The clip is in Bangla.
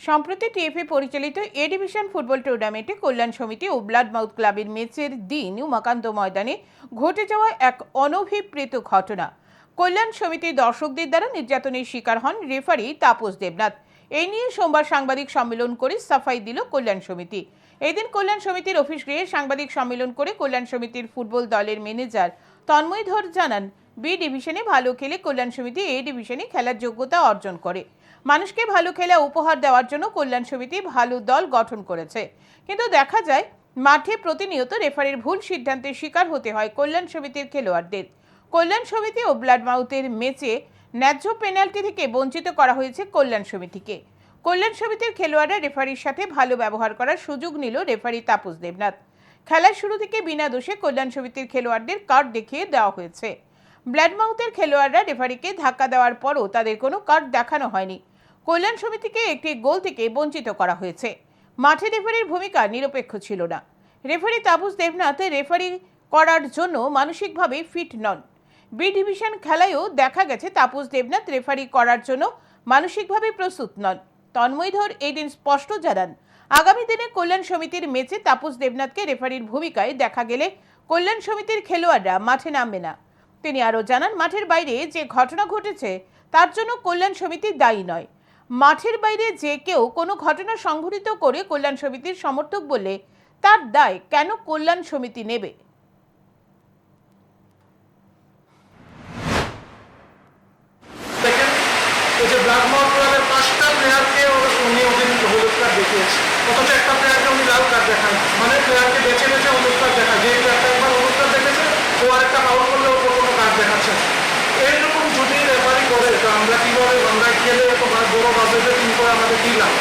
সম্প্রতি টিএফএ পরিচালিত এ ডিভিশন ফুটবল টুর্নামেন্টে কল্যাণ সমিতি ও ব্লাড মাউথ ক্লাবের ম্যাচের দিন উমাকান্ত ময়দানে ঘটে যাওয়া এক অনভিপ্রেত ঘটনা। কল্যাণ সমিতির দর্শকদের দ্বারা নির্যাতনের শিকার হন রেফারি তাপস দেবনাথ। এই নিয়ে সোমবার সাংবাদিক সম্মেলন করে সাফাই দিল কল্যাণ সমিতি। এদিন কল্যাণ সমিতির অফিস গৃহে সাংবাদিক সম্মেলন করে কল্যাণ সমিতির ফুটবল দলের ম্যানেজার তন্ময় ধর জানান বি ডিভিশনে ভালো খেলে কল্যাণ সমিতি এ ডিভিশনে খেলার যোগ্যতা অর্জন করে। মানুষকে ভালো খেলা উপহার দেওয়ার জন্য কল্যাণ সমিতি ভালো দল গঠন করেছে। কিন্তু দেখা যায়, মাঠে প্রতিনিয়ত রেফারির ভুল সিদ্ধান্তের শিকার হতে হয় কল্যাণ সমিতির খেলোয়াড়দের। কল্যাণ সমিতি ও ব্লাড মাউথের ম্যাচে ন্যায্য পেনাল্টি থেকে বঞ্চিত করা হয়েছে কল্যাণ সমিতিকে। কল্যাণ সমিতির খেলোয়াড়রা রেফারির সাথে ভালো ব্যবহার করার সুযোগ নিল রেফারি তাপস দেবনাথ। খেলার শুরু থেকে বিনা দোষে কল্যাণ সমিতির খেলোয়াড়দের কার্ড দেখিয়ে দেওয়া হয়েছে। ব্ল্যাডমাউথের খেলোয়াড়রা রেফারিকে ধাক্কা দেওয়ার পরও তাদের কোনো কার্ড দেখানো হয়নি। কল্যাণ সমিতিকে একটি গোল থেকে বঞ্চিত করা হয়েছে। মাঠে রেফারির ভূমিকা নিরপেক্ষ ছিল না। রেফারি তাপস দেবনাথ রেফারি করার জন্য মানসিকভাবে ফিট নন। বি ডিভিশন খেলায়ও দেখা গেছে তাপস দেবনাথ রেফারি করার জন্য মানসিকভাবে প্রস্তুত নন। তন্ময়ধর এই দিন স্পষ্ট জানান, আগামী দিনে কল্যাণ সমিতির ম্যাচে তাপস দেবনাথকে রেফারির ভূমিকায় দেখা গেলে কল্যাণ সমিতির খেলোয়াড়রা মাঠে নামবে না। তিনি আরও জানান, মাঠের বাইরে যে ঘটনা ঘটেছে তার জন্য কল্যাণ সমিতি দায়ী নয়। মাঠের বাইরে যে কেউ কোনো ঘটনা সংঘটিত করে কল্যাণ সমিতির সমর্থক বলে তার দায় কেন কল্যাণ সমিতি নেবে? যে মাউথ ক্লাবের পাঁচটা প্লেয়ারকে উনি ওদিন হলুদ কার্ড দেখিয়েছে অথচ একটা প্লেয়ারকে উনি লাল কার্ড দেখান মানে প্লেয়ারকে বেছে বেছে হলুদ কার্ড দেখায় যে প্লেয়ারটা একবার হলুদ কার্ড দেখেছে ও আরেকটা ফাউল করলে ওপর কোনো কার্ড দেখাচ্ছে না। এইরকম যদি রেফারি করে তো আমরা কীভাবে আমরা খেলে এত বড় বাজেটে করে আমাদের দিলাম